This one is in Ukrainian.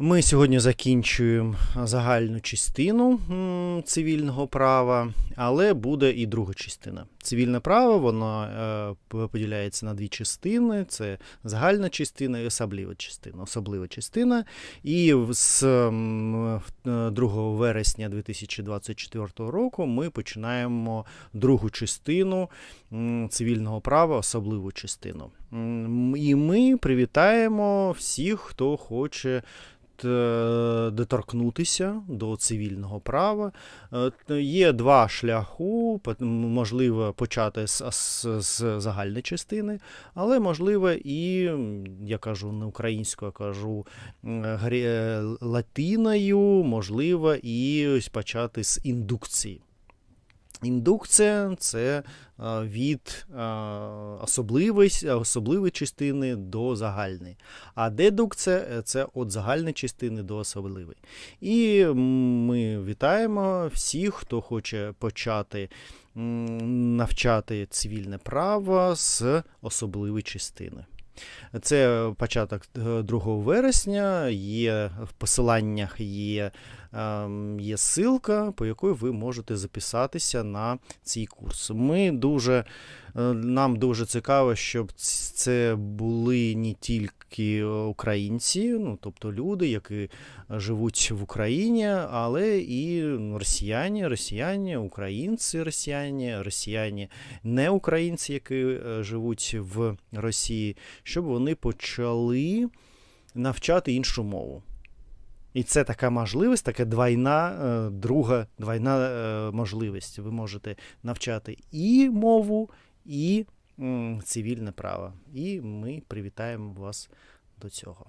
Ми сьогодні закінчуємо загальну частину цивільного права, але буде і друга частина. Цивільне право воно е, поділяється на дві частини: це загальна частина і особлива частина. Особлива частина. І з е, 2 вересня 2024 року ми починаємо другу частину цивільного права, особливу частину. І ми привітаємо всіх, хто хоче доторкнутися до цивільного права. Е, Є два шляху. Можливо, почати з, з, з загальної частини, але можливо і, я кажу не українською, а кажу е, латиною, можливо, і почати з індукції. Індукція це е, від е, особливої частини до загальної. А дедукція це від загальної частини до особливої. І ми вітаємо всіх, хто хоче почати навчати цивільне право з особливої частини. Це початок е, 2 вересня, є в посиланнях є, ем, є ссылка, по якій ви можете записатися на цей курс. Ми дуже, е, нам дуже цікаво, щоб це були не тільки українці, ну, тобто люди, які живуть в Україні, але і росіяни, росіяни, українці, росіяни, росіяни, не українці, які е, живуть в Росії, щоб вони почали навчати іншу мову. І це така можливість, така двойна, е, друга двойна е, можливість. Ви можете навчати і мову, і цивільне право. І ми привітаємо вас до цього.